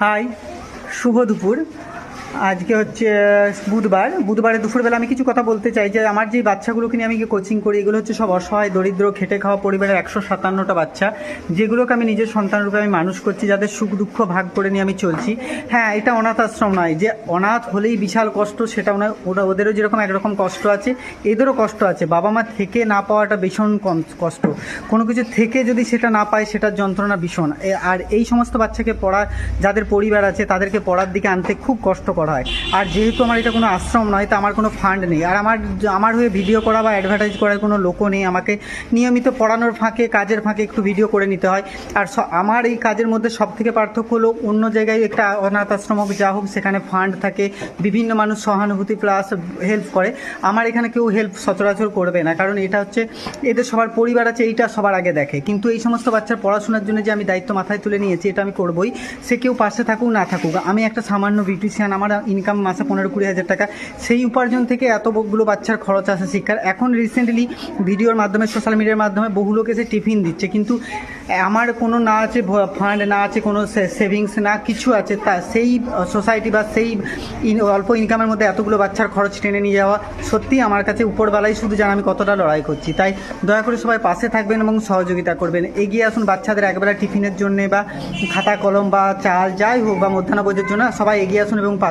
High শুভ দুপুর। আজকে হচ্ছে বুধবার। বুধবারে দুপুরবেলা আমি কিছু কথা বলতে চাই যে, আমার যে বাচ্চাগুলোকে নিয়ে আমি কোচিং করি, এগুলো হচ্ছে সব অসহায়, দরিদ্র, খেটে খাওয়া পরিবারের একশো সাতান্নটা বাচ্চা, যেগুলোকে আমি নিজের সন্তানরূপে আমি মানুষ করছি, যাদের সুখ দুঃখ ভাগ করে নিয়ে আমি চলছি। হ্যাঁ এটা অনাথ আশ্রম নয়, যে অনাথ হলেই বিশাল কষ্ট সেটাও নয় ওরা, ওদেরও যেরকম একরকম কষ্ট আছে, এদেরও কষ্ট আছে। বাবা মা থেকে না পাওয়াটা ভীষণ কম- কষ্ট। কোনো কিছু থেকে যদি সেটা না পায়, সেটার যন্ত্রণা ভীষণ। আর এই সমস্ত বাচ্চাকে পড়া, যাদের পরিবার আছে, তাদেরকে পড়ার দিকে আনতে খুব কষ্টকর। হয়। আর যেহেতু আমার এটা কোনো আশ্রম নয়, তা আমার কোনো ফান্ড নেই। আর আমার আমার হয়ে ভিডিও করা বা অ্যাডভার্টাইজ করার কোনো লোকও নেই। আমাকে নিয়মিত পড়ানোর ফাঁকে, কাজের ফাঁকে একটু ভিডিও করে নিতে হয়। আর আমার এই কাজের মধ্যে সব থেকে পার্থক্য হলো অন্য জায়গায় একটা অনাথ আশ্রম হোক, যা হোক, সেখানে ফান্ড থাকে। বিভিন্ন মানুষ সহানুভূতি প্লাস হেল্প করে। আমার এখানে কেউ হেল্প সচরাচর করবে না। কারণ এটা হচ্ছে, এদের সবার পরিবার আছে, এইটা সবার আগে দেখে। কিন্তু এই সমস্ত বাচ্চার পড়াশোনার জন্য যে আমি দায়িত্ব মাথায় তুলে নিয়েছি, এটা আমি করবই। সে কেউ পাশে থাকুক, না থাকুক। আমি একটা সামান্য বিউটিশিয়ান আমার ইনকাম মাসে পনেরো কুড়ি হাজার টাকা। সেই উপার্জন থেকে এতগুলো বাচ্চার খরচ আছে শিক্ষার। এখন রিসেন্টলি ভিডিওর মাধ্যমে সোশ্যাল মিডিয়ার মাধ্যমে বহু লোক এসে টিফিন দিচ্ছে। কিন্তু আমার কোনো না আছে ফান্ড না আছে কোনো সেভিংস না কিছু আছে। তা সেই সোসাইটি বা সেই অল্প ইনকামের মধ্যে এতগুলো বাচ্চার খরচ টেনে নিয়ে যাওয়া সত্যি আমার কাছে উপরবেলায় শুধু জানা আমি কতটা লড়াই করছি। তাই দয়া করে সবাই পাশে থাকবেন এবং সহযোগিতা করবেন। এগিয়ে আসুন বাচ্চাদের একবেলা টিফিনের জন্য বা খাতা, কলম বা চাল, যাই হোক বা মধ্যাহ্ন ভোজের জন্য। সবাই এগিয়ে আসুন এবং পাশে